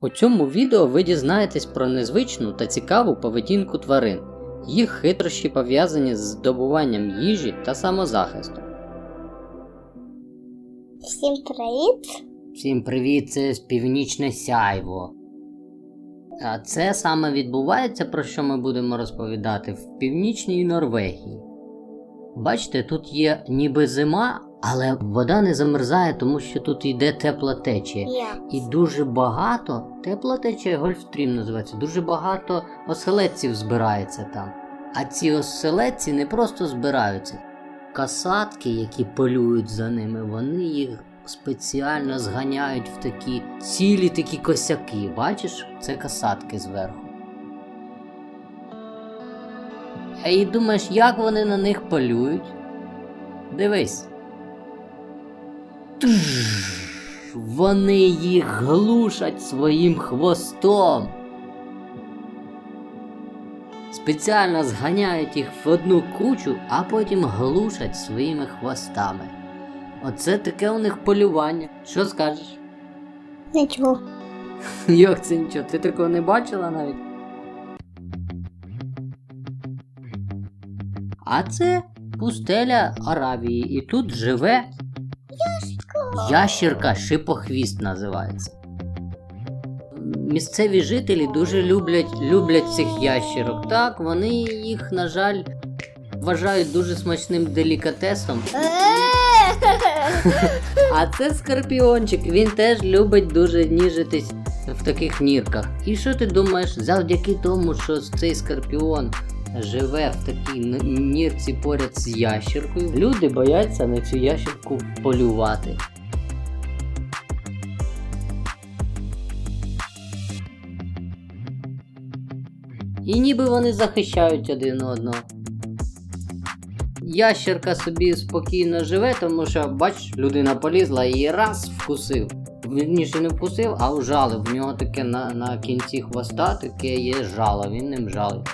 У цьому відео ви дізнаєтесь про незвичну та цікаву поведінку тварин, їх хитрощі пов'язані з здобуванням їжі та самозахисту. Всім привіт! Всім привіт, це з північне сяйво. А це саме відбувається, про що ми будемо розповідати, в північній Норвегії. Бачите, тут є ніби зима, але вода не замерзає, тому що тут йде тепла течія. Я. І дуже багато, тепла течія гольфстрім називається, дуже багато оселедців збирається там. А ці оселедці не просто збираються. Касатки, які полюють за ними, вони їх спеціально зганяють в такі цілі такі косяки. Бачиш, це касатки зверху. А і думаєш, як вони на них полюють? Дивись. Вони їх глушать своїм хвостом. Спеціально зганяють їх в одну кучу, а потім глушать своїми хвостами. Оце таке у них полювання. Що скажеш? Нічого. Як це нічого? Ти такого не бачила навіть? А це пустеля Аравії, і тут живе ящірка шипохвіст називається. Місцеві жителі дуже люблять, люблять цих ящірок. Так, вони їх, на жаль, вважають дуже смачним делікатесом. А це скорпіончик, він теж любить дуже ніжитись в таких нірках. І що ти думаєш, завдяки тому, що цей скорпіон живе в такій нірці поряд з ящіркою, люди бояться на цю ящірку полювати. І ніби вони захищають один одного. Ящерка собі спокійно живе, тому що, бач, людина полізла і раз вкусив. Вірніше не вкусив, а вжалив. В нього таке на, на кінці хвоста таке є жало, він ним жалить.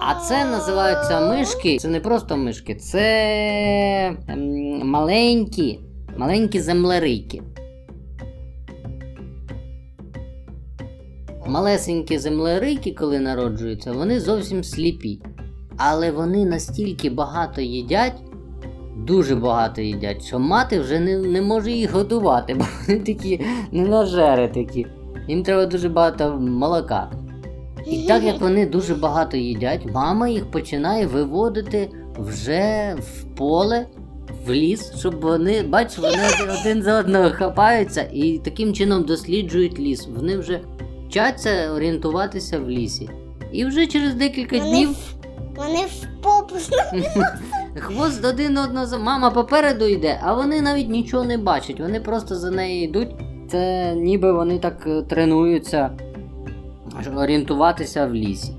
А це називаються мишки. Це не просто мишки, це ем, маленькі, маленькі землерийки. Малесенькі землерийки, коли народжуються, вони зовсім сліпі. Але вони настільки багато їдять, дуже багато їдять, що мати вже не, не може їх годувати, бо вони такі ненажери такі. Їм треба дуже багато молока. І так як вони дуже багато їдять, мама їх починає виводити вже в поле, в ліс, щоб вони, бач, вони один за одного хапаються і таким чином досліджують ліс. Вони вже вчаться орієнтуватися в лісі. І вже через декілька Вони днів в- Вони в попу. хвост один одного за мама попереду йде, а вони навіть нічого не бачать. Вони просто за нею йдуть. Це ніби вони так е, тренуються орієнтуватися в лісі.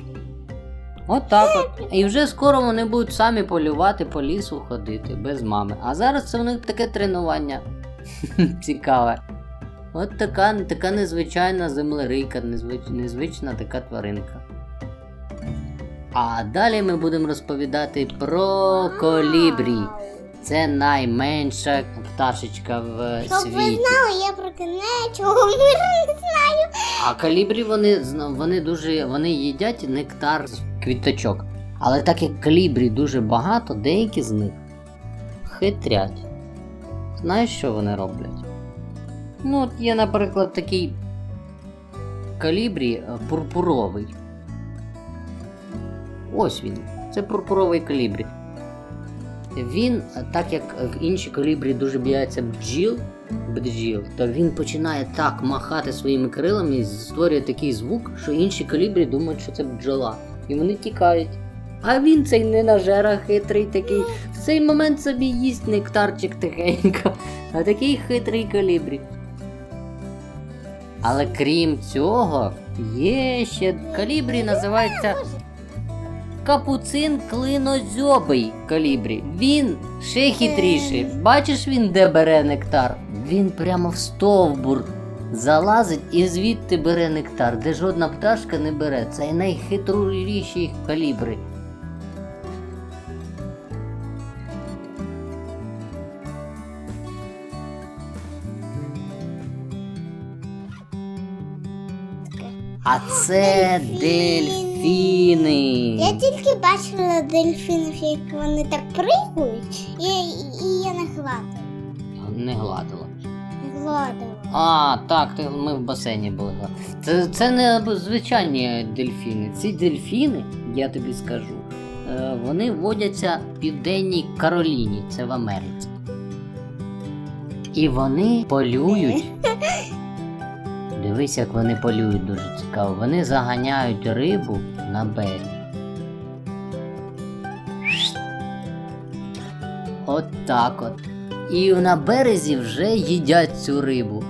От так от. І вже скоро вони будуть самі полювати по лісу ходити без мами. А зараз це в них таке тренування. Цікаве. От така, така незвичайна землерийка, незвич, незвична така тваринка. А далі ми будемо розповідати про колібрі. Це найменша пташечка в Щоб ви знали, я про миру не знаю. А калібрі вони, вони дуже вони їдять нектар з квіточок. Але так як калібрі дуже багато, деякі з них хитрять. Знаєш, що вони роблять? Ну, от є, наприклад, такий калібрі е, пурпуровий. Ось він. Це пурпуровий калібрі. Він, е, так як інші колібрі дуже бояться бджіл, бджіл, то він починає так махати своїми крилами і створює такий звук, що інші колібрі думають, що це бджола. І вони тікають. А він цей ненажера хитрий такий. В цей момент собі їсть нектарчик тихенько. А такий хитрий колібрі. Але крім цього, є ще калібрі називається капуцин клинозьобий калібрі. Він ще хитріший. Бачиш він де бере нектар? Він прямо в стовбур залазить і звідти бере нектар, де жодна пташка не бере. Це найхитріші калібри. А це дельфіни. Я тільки бачила дельфінів, як вони так пригають, і, і я не гладила. Не гладила. Не гладила. А, так, ти- ми в басейні були. да. Це, це не звичайні дельфіни. Ці дельфіни, я тобі скажу, е, вони водяться в Південній Кароліні, це в Америці. І вони полюють. Дивись, як вони полюють дуже цікаво. Вони заганяють рибу на берег. От так от. І на березі вже їдять цю рибу.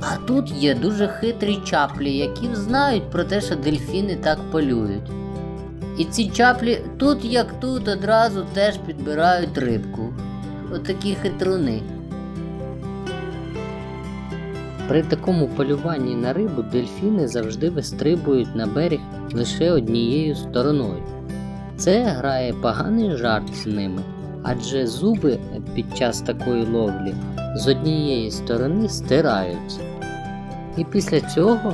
А тут є дуже хитрі чаплі, які знають про те, що дельфіни так полюють. І ці чаплі тут як тут одразу теж підбирають рибку. Отакі хитруни. При такому полюванні на рибу дельфіни завжди вистрибують на берег лише однією стороною. Це грає поганий жарт з ними, адже зуби під час такої ловлі з однієї сторони стираються. І після цього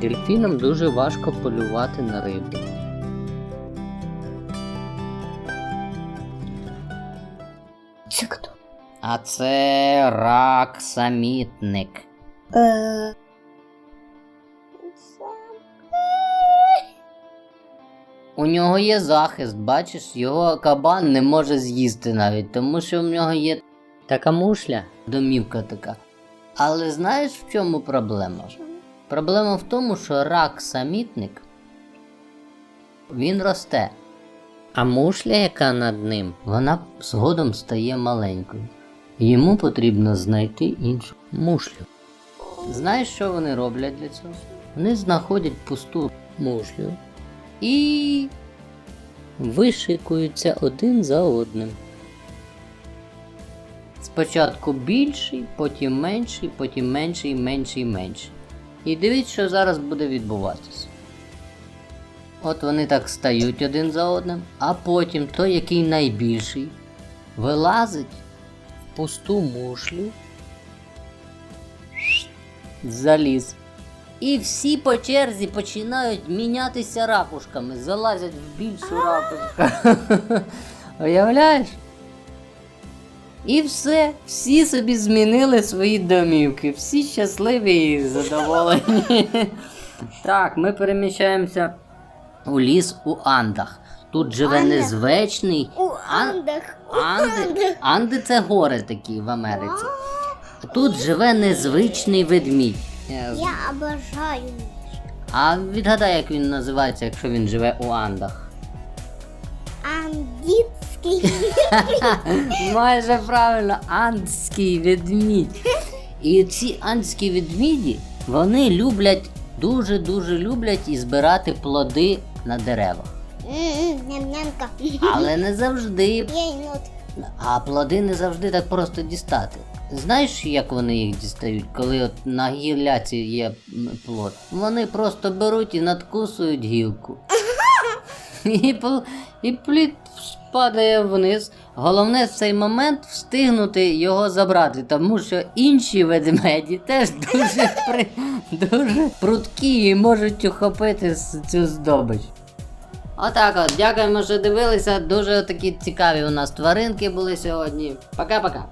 дельфінам дуже важко полювати на рибу. Це хто? А це рак самітник. Е... У нього є захист, бачиш, його кабан не може з'їсти навіть, тому що в нього є така мушля, домівка така. Але знаєш в чому проблема? Проблема в тому, що рак самітник він росте. А мушля, яка над ним, вона згодом стає маленькою. Йому потрібно знайти іншу мушлю. Знаєш, що вони роблять для цього? Вони знаходять пусту мушлю і вишикуються один за одним. Спочатку більший, потім менший, потім менший, менший, менший. І дивіться, що зараз буде відбуватися. От вони так стають один за одним, а потім той, який найбільший, вилазить в пусту мушлю, заліз. І всі по черзі починають мінятися ракушками, залазять в більшу ракушку. Уявляєш? І все, всі собі змінили свої домівки, всі щасливі і задоволені. Так, ми переміщаємося у ліс у Андах. Тут живе Андах? незвичний. У Ан- Андах. Анди, Анди це гори такі в Америці. Тут живе незвичний ведмідь. Я обожаю. А відгадай, як він називається, якщо він живе у Андах. Андітський. Майже правильно, андський ведмідь. І ці андські ведміді, вони люблять, дуже-дуже люблять і збирати плоди на деревах. Але не завжди. А плоди не завжди так просто дістати. Знаєш, як вони їх дістають, коли от на гілляці є плод? Вони просто беруть і надкусують гілку. І, і плід падає вниз. Головне в цей момент встигнути його забрати, тому що інші ведмеді теж дуже, при... дуже прудкі і можуть ухопити цю здобич. Отак от, дякуємо, що дивилися. Дуже такі цікаві у нас тваринки були сьогодні. Пока-пока.